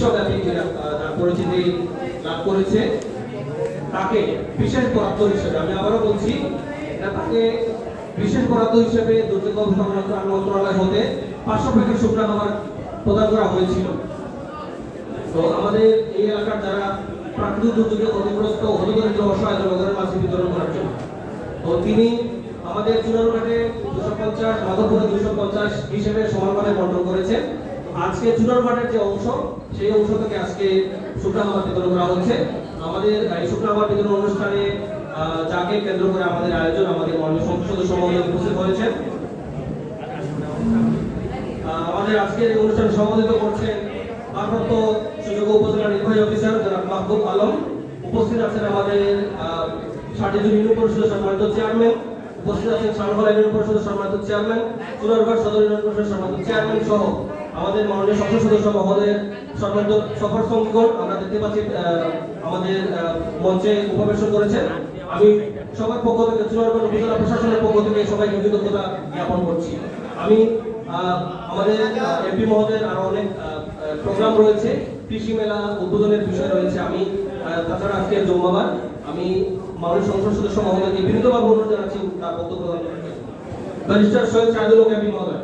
বিশ্বব্যাপী পরিচিতি লাভ করেছে, তাকে বিশেষ বরাদ্দ হিসেবে, আমি আবারও বলছি তাকে বিশেষ বরাদ্দ হিসেবে দুর্যোগ মন্ত্রণালয় হতে পাঁচশো প্যাকেট শুকনা খাবার প্রদান করা হয়েছিল। তো আমাদের এই এলাকার যারা প্রাকৃতিক দুর্যোগে ক্ষতিগ্রস্ত হতদরিদ্র অসহায় জনগণের মাঝে বিতরণ করার জন্য। তো তিনি আমাদের চুনারঘাটে দুশো পঞ্চাশ, মাধবপুরে দুশো পঞ্চাশ হিসেবে সমানভাবে বন্টন করেছেন। আজকে চুনারঘাটের যে অংশ, সেই অংশ থেকে আজকে শুকনা খাবার বিতরণ করা হচ্ছে। আমাদের, এই শুকনা খাবার বিতরণ অনুষ্ঠানে যাকে কেন্দ্র করে আমাদের আয়োজন, আমাদের মাননীয় সংসদ মহোদয় উপস্থিত হয়েছেন। আমাদের আজকের অনুষ্ঠানে সম্বোধিত করছেন ভারপ্রাপ্ত সুযোগ উপজেলা নির্বাহী অফিসার জনাব মাহবুব আলম। উপস্থিত আছেন আমাদের ষাটিজন ইউনিয়ন পরিষদের সম্মানিত চেয়ারম্যান। উপস্থিত আছেন সালগড়া ইউনিয়ন পরিষদের সম্মানিত চেয়ারম্যান চুনারঘাট সদর ইউনিয়ন পরিষদের সম্মানিত চেয়ারম্যান সহ আমাদের মাননীয় সংসদ সদস্য মহোদয়ের সম্মানিত সফর সঙ্গীগণ আমরা দেখতে পাচ্ছি আমাদের মঞ্চে উপবেশন করেছেন। আমি সবার পক্ষ থেকে চুনারঘাট উপজেলা প্রশাসনের পক্ষ থেকে সবাইকে কৃতজ্ঞতা জ্ঞাপন করছি। আমি আমাদের এমপি মহোদয়ের আরও অনেক প্রোগ্রাম রয়েছে, কৃষি মেলা উদ্বোধনের বিষয় রয়েছে। আমি তাছাড়া আজকে জম্মাবার। আমি মাননীয় সংসদ সদস্য মহোদয়কে বিনীতভাবে অনুরোধ জানাচ্ছি, তার বক্তব্য। ব্যারিস্টার সৈয়দ সাইদুল এমপি মহোদয়।